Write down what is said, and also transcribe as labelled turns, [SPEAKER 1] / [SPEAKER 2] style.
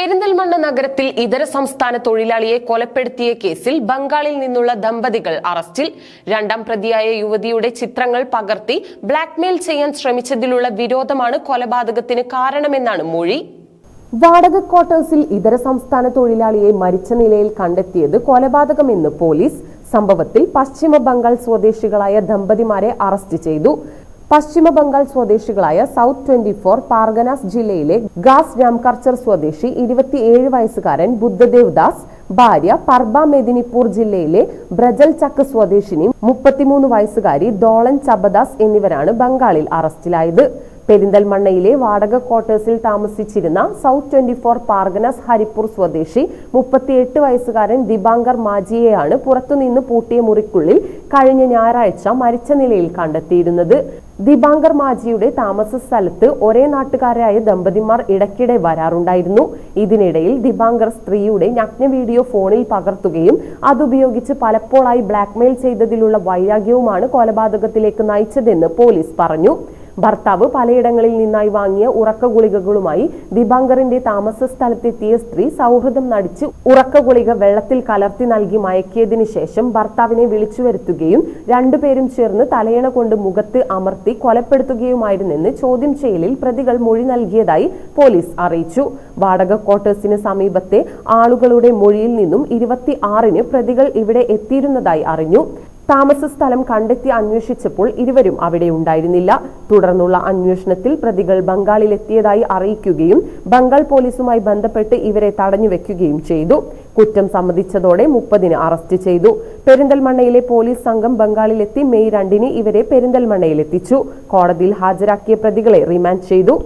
[SPEAKER 1] പെരിന്തൽമണ്ണ നഗരത്തിൽ ഇതര സംസ്ഥാന തൊഴിലാളിയെ കൊലപ്പെടുത്തിയ കേസിൽ ബംഗാളിൽ നിന്നുള്ള ദമ്പതികൾ അറസ്റ്റിൽ. രണ്ടാം പ്രതിയായ യുവതിയുടെ ചിത്രങ്ങൾ പകർത്തി ബ്ലാക്ക്മെയിൽ ചെയ്യാൻ ശ്രമിച്ചതിലുള്ള വിരോധമാണ് കൊലപാതകത്തിന് കാരണമെന്നാണ് മൊഴി. വാടക ക്വാർട്ടേഴ്സിൽ ഇതര സംസ്ഥാന തൊഴിലാളിയെ മരിച്ച നിലയിൽ കണ്ടെത്തിയത് കൊലപാതകമെന്ന് പോലീസ്. സംഭവത്തിൽ പശ്ചിമ ബംഗാൾ സ്വദേശികളായ ദമ്പതിമാരെ അറസ്റ്റ് ചെയ്തു. പശ്ചിമ ബംഗാൾ സ്വദേശികളായ സൗത്ത് ട്വന്റി ഫോർ പാർഗനാസ് ജില്ലയിലെ ഗാസ് രാംകർച്ചർ സ്വദേശി ഇരുപത്തിയേഴ് വയസ്സുകാരൻ ബുദ്ധദേവ് ദാസ് ഭാര്യ പർബ മെദിനിപ്പൂർ ജില്ലയിലെ ബ്രജൽ ചക്ക് സ്വദേശിനി മുപ്പത്തിമൂന്ന് വയസ്സുകാരി ദോളൻ ചബദാസ് എന്നിവരാണ് ബംഗാളിൽ അറസ്റ്റിലായത്. പെരിന്തൽമണ്ണയിലെ വാടക ക്വാർട്ടേഴ്സിൽ താമസിച്ചിരുന്ന south twenty four Parganas Haripur സ്വദേശി മുപ്പത്തിയെട്ട് വയസ്സുകാരൻ ദിബാങ്കർ മാജിയെയാണ് പുറത്തുനിന്ന് പൂട്ടിയ മുറിക്കുള്ളിൽ കഴിഞ്ഞ ഞായറാഴ്ച മരിച്ച നിലയിൽ കണ്ടെത്തിയിരുന്നത്. ദിബാങ്കർ മാജിയുടെ താമസ സ്ഥലത്ത് ഒരേ നാട്ടുകാരായ ദമ്പതിമാർ ഇടയ്ക്കിടെ വരാറുണ്ടായിരുന്നു. ഇതിനിടയിൽ ദിബാങ്കർ സ്ത്രീയുടെ നഗ്ന വീഡിയോ ഫോണിൽ പകർത്തുകയും അതുപയോഗിച്ച് പലപ്പോഴായി ബ്ലാക്ക്മെയിൽ ചെയ്തതിലുള്ള വൈരാഗ്യവുമാണ് കൊലപാതകത്തിലേക്ക് നയിച്ചതെന്ന് പോലീസ് പറഞ്ഞു. ഭർത്താവ് പലയിടങ്ങളിൽ നിന്നായി വാങ്ങിയ ഉറക്ക ഗുളികകളുമായി ദിബാങ്കറിന്റെ താമസ സ്ഥലത്തെത്തിയ സ്ത്രീ സൗഹൃദം നടിച്ച് ഉറക്ക ഗുളിക വെള്ളത്തിൽ കലർത്തി നൽകി മയക്കിയതിനു ശേഷം ഭർത്താവിനെ വിളിച്ചു വരുത്തുകയും രണ്ടുപേരും ചേർന്ന് തലയണ കൊണ്ട് മുഖത്ത് അമർത്തി കൊലപ്പെടുത്തുകയുമായിരുന്നെന്ന് ചോദ്യം ചെയ്യലിൽ പ്രതികൾ മൊഴി നൽകിയതായി പോലീസ് അറിയിച്ചു. വാടക ക്വാർട്ടേഴ്സിന് സമീപത്തെ ആളുകളുടെ മൊഴിയിൽ നിന്നും ഇരുപത്തി ആറിന് പ്രതികൾ ഇവിടെ എത്തിയിരുന്നതായി അറിഞ്ഞു. താമസ സ്ഥലം കണ്ടെത്തി അന്വേഷിച്ചപ്പോൾ ഇരുവരും അവിടെ ഉണ്ടായിരുന്നില്ല. തുടർന്നുള്ള അന്വേഷണത്തിൽ പ്രതികൾ ബംഗാളിലെത്തിയതായി അറിയിക്കുകയും ബംഗാൾ പോലീസുമായി ബന്ധപ്പെട്ട് ഇവരെ തടഞ്ഞുവെക്കുകയും ചെയ്തു. കുറ്റം സമ്മതിച്ചതോടെ മുപ്പതിന് അറസ്റ്റ് ചെയ്തു. പെരിന്തൽമണ്ണയിലെ പോലീസ് സംഘം ബംഗാളിലെത്തി മെയ് രണ്ടിന് ഇവരെ പെരിന്തൽമണ്ണയിലെത്തിച്ചു. കോടതിയിൽ ഹാജരാക്കിയ പ്രതികളെ റിമാൻഡ് ചെയ്തു.